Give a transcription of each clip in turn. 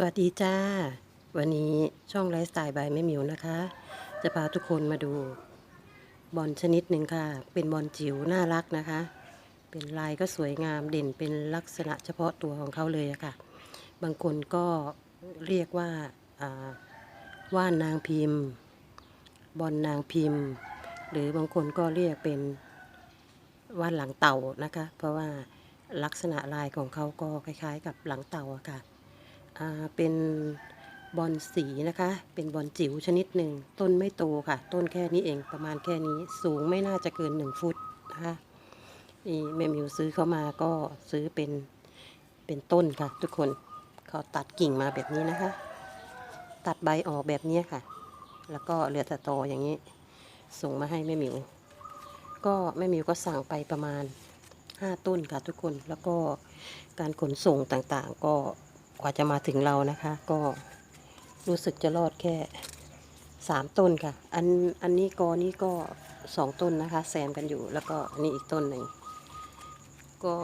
สวัสดีจ้า วันนี้ช่องไลฟ์สไตล์บายแม่มิวนะคะ จะพาทุกคนมาดู บอลชนิดหนึ่งค่ะ เป็นบอลจิ๋วน่ารักนะคะ เป็นลายก็สวยงามเด่นเป็นลักษณะเฉพาะตัวของเขาเลยอะค่ะ บางคนก็เรียกว่าว่านนางพิมพ์ บอลนางพิมพ์ หรือบางคนก็เรียกเป็นว่านหลังเต่านะคะ เพราะว่าลักษณะลายของเขาก็คล้ายๆ กับหลังเต่าอะค่ะอ่า เป็นบอลสีนะคะ เป็นบอลจิ๋วชนิดหนึ่ง ต้นไม่โตค่ะ ต้นแค่นี้เองประมาณแค่นี้ สูงไม่น่าจะเกินหนึ่งฟุตนะคะนี่แม่มิวซื้อเข้ามาก็ซื้อเป็นเป็นต้นค่ะ ทุกคนเขาตัดกิ่งมาแบบนี้นะคะ ตัดใบออกแบบนี้ค่ะ แล้วก็เหลือแต่ตออย่างนี้ ส่งมาให้แม่มิว ก็แม่มิวก็สั่งไปประมาณ 5 ต้นค่ะทุกคน แล้วก็การขนส่งต่างๆก็ กว่าจะมาถึงเรานะคะ ก็รู้สึกจะรอดแค่สามต้นค่ะ อันอันนี้กอนี้ก็สองต้นนะคะ แซมกันอยู่แล้วก็อันนี้อีกต้นหนึ่งก็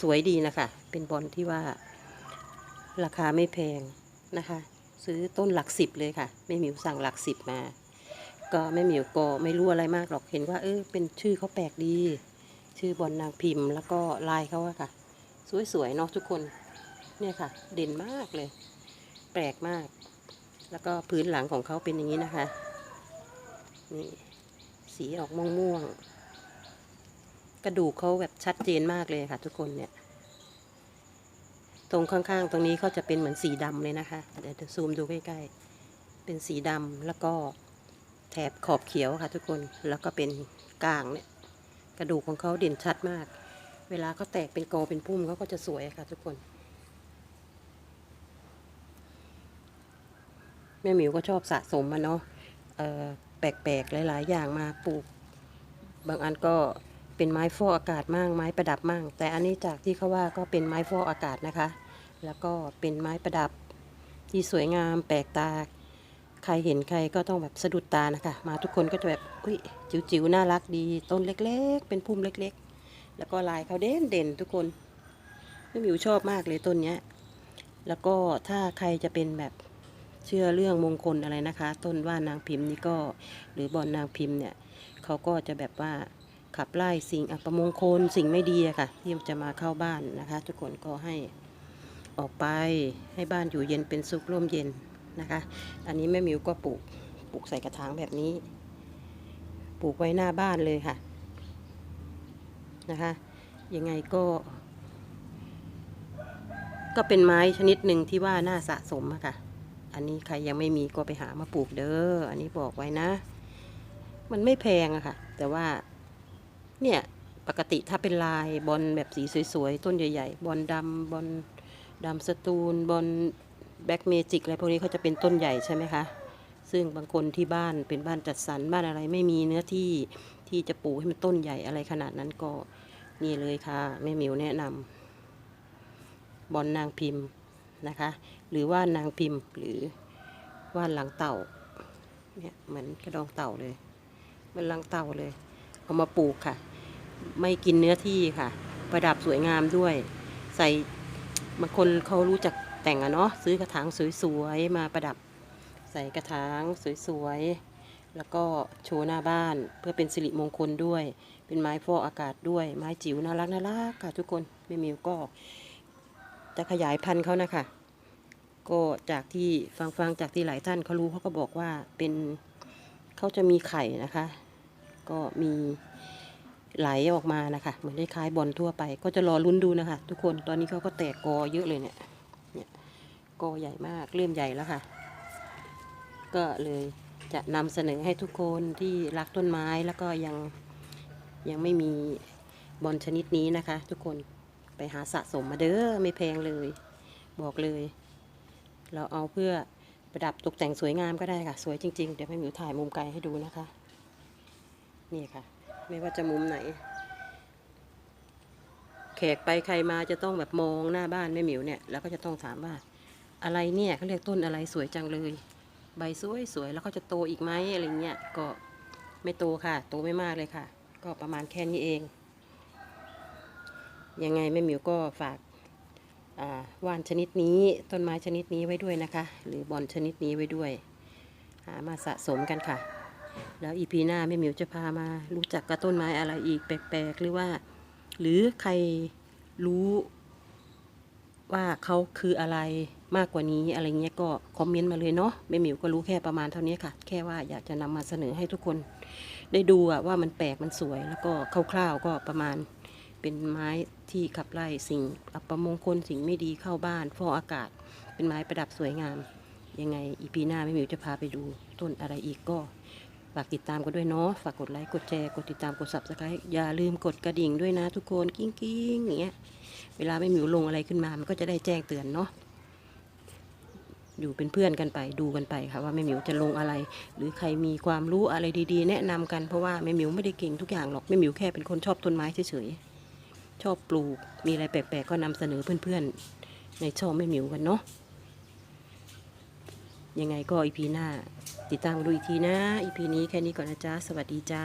สวยดีนะคะ เป็นบอลที่ว่า ราคาไม่แพงนะคะ ซื้อต้นหลักสิบเลยค่ะแม่หมิวสั่งหลักสิบมา ก็แม่หมิวก็ไม่รู้อะไรมากหรอกเห็นว่า เออเป็นชื่อเขาแปลกดี ชื่อบอลนางพิมพ์ แล้วก็ลายเขาอะค่ะ สวยๆเนาะทุกคน เนี่ยค่ะ เด่นมากเลย แปลกมาก แล้วก็พื้นหลังของเขาเป็นอย่างนี้นะคะ นี่ สีออกม่วงๆ กระดูกเขาแบบชัดเจนมากเลยค่ะ ทุกคนเนี่ย ตรงข้างๆ ตรงนี้เขาจะเป็นเหมือนสีดำเลยนะคะ เดี๋ยวจะซูมดูใกล้ๆ เป็นสีดำแล้วก็แถบขอบเขียวค่ะ ทุกคน แล้วก็เป็นกลางเนี่ย กระดูกของเขาเด่นชัดมาก เวลาเขาแตกเป็นกอเป็นพุ่มเขาก็จะสวยค่ะ ทุกคน แม่หมิวก็ชอบสะสมมาเนาะแปลกๆ หลาย ๆ อย่างมาปลูก บางอันก็เป็นไม้ฟอกอากาศมั่งไม้ประดับมั่งแต่อันนี้จากที่เขาว่าก็เป็นไม้ฟอกอากาศนะคะ แล้วก็เป็นไม้ประดับที่สวยงามแปลกตา ใครเห็นใครก็ต้องแบบสะดุดตานะคะ มาทุกคนก็จะแบบอุ้ยจิ๋วๆน่ารักดีต้นเล็กๆ เป็นพุ่มเล็กๆ แล้วก็ลายเขาเด่นเด่นๆทุกคนแม่หมิวชอบมากเลยต้นเนี้ยแล้วก็ถ้าใครจะเป็นแบบ เชื่อเรื่องมงคลอะไรนะคะ ต้นว่านางพิมพ์นี่ก็ หรือบอนนางพิมพ์เนี่ยเขาก็จะแบบว่าขับไล่สิ่งอัปมงคลสิ่งไม่ดีอะค่ะที่จะมาเข้าบ้านนะคะ ทุกคนก็ให้ออกไปให้บ้านอยู่เย็นเป็นสุขร่มเย็นนะคะ อันนี้แม่มิวก็ปลูกปลูกใส่กระถางแบบนี้ ปลูกไว้หน้าบ้านเลยค่ะนะคะ ยังไงก็ ก็เป็นไม้ชนิดหนึ่งที่ว่าน่าสะสมอะค่ะ อันนี้ใครยังไม่มีก็ไปหามาปลูกเด้อ อันนี้บอกไว้นะ มันไม่แพงอะค่ะ แต่ว่า เนี่ยปกติถ้าเป็นลายบอลแบบสีสวยๆ ต้นใหญ่ๆ บอลดำบอลดำสตูลบอลแบ็กเมจิกอะไรพวกนี้เขาจะเป็นต้นใหญ่ใช่ไหมคะ ซึ่งบางคนที่บ้านเป็นบ้านจัดสรรบ้านอะไรไม่มีเนื้อที่ที่จะปลูกให้มันต้นใหญ่อะไรขนาดนั้นก็นี่เลยค่ะแม่หมิวแนะนำบอลนางพิมพ์ นะคะ หรือว่านางพิมพ์หรือว่านหลังเต่าเนี่ยเหมือนกระดองเต่าเลยเหมันหลังเต่าเลยเอามาปลูกค่ะ ไม่กินเนื้อที่ค่ะ ประดับสวยงามด้วย ใส่บางคนเขารู้จักแต่งอะเนาะซื้อกระถางสวยๆมาประดับ ใส่กระถางสวยๆแล้วก็โชว์หน้าบ้านเพื่อเป็นสิริมงคลด้วย เป็นไม้ฟอกอากาศด้วย ไม้จิ๋วน่ารักน่ารักค่ะทุกคนแม่มิวก็ จะขยายพันธุ์เขานะคะ ก็จากที่ฟังฟังจากที่หลายท่านเขารู้เขาก็บอกว่าเป็นเขาจะมีไข่นะคะ ก็มีไหลออกมานะคะ เหมือนได้คล้ายบอลทั่วไป ก็จะรอลุ้นดูนะคะ ทุกคนตอนนี้เขาก็แตกกอเยอะเลยเนี่ยเนี่ยกอใหญ่มากเริ่มใหญ่แล้วค่ะ ก็เลยจะนำเสนอให้ทุกคนที่รักต้นไม้แล้วก็ยังยังไม่มีบอลชนิดนี้นะคะ ทุกคน ไปหาสะสมมาเด้อไม่แพงเลย บอกเลย เราเอาเพื่อประดับตกแต่งสวยงามก็ได้ค่ะ สวยจริง ๆ เดี๋ยวแม่หมิวถ่ายมุมไกลให้ดูนะคะ นี่ค่ะ ไม่ว่าจะมุมไหน แขกไปใครมาจะต้องแบบมองหน้าบ้านแม่หมิวเนี่ย แล้วก็จะต้องถามว่า อะไรเนี่ยเขาเรียกต้นอะไรสวยจังเลย ใบสวยสวยแล้วเขาจะโตอีกไหมอะไรเงี้ยก็ไม่โตค่ะ โตไม่มากเลยค่ะ ก็ประมาณแค่นี้เอง ยังไงแม่หมิวก็ฝากว่านชนิดนี้ต้นไม้ชนิดนี้ไว้ด้วยนะคะ หรือบอนชนิดนี้ไว้ด้วย หามาสะสมกันค่ะ แล้วอีพีหน้าแม่หมิวจะพามารู้จักกับต้นไม้อะไรอีกแปลกๆหรือว่า หรือใครรู้ว่าเขาคืออะไรมากกว่านี้อะไรเงี้ยก็คอมเมนต์มาเลยเนาะแม่หมิวก็รู้แค่ประมาณเท่านี้ค่ะ แค่ว่าอยากจะนำมาเสนอให้ทุกคน ได้ดูอะว่ามันแปลกมันสวย แล้วก็คร่าวๆก็ประมาณเป็นไม้ ที่ขับไล่สิ่งอัปมงคลสิ่งไม่ดีเข้าบ้านฟอกอากาศ เป็นไม้ประดับสวยงาม ยังไงอีพีหน้าแม่หมิวจะพาไปดูต้นอะไรอีกก็ฝากติดตามกันด้วยเนาะ ฝากกดไลค์ กดแชร์ กดติดตาม กด subscribe อย่าลืมกดกระดิ่งด้วยนะทุกคน กิ้งกิ้งอย่างเงี้ย เวลาไม่หมิวลงอะไรขึ้นมา มันก็จะได้แจ้งเตือนเนาะ อยู่เป็นเพื่อนกันไป ดูกันไปค่ะว่าแม่หมิวจะลงอะไร หรือใครมีความรู้อะไรดีๆ แนะนำกัน เพราะว่าแม่หมิวไม่ได้เก่งทุกอย่างหรอก แม่หมิวแค่เป็นคนชอบต้นไม้เฉยๆ ชอบปลูก มีอะไรแปลกๆก็นำเสนอเพื่อนๆ ในช่องแม่หมิวกันเนาะ ยังไงก็อีพีหน้า ติดตามดูอีกทีนะอีพีนี้แค่นี้ก่อนนะจ๊ะ สวัสดีจ้า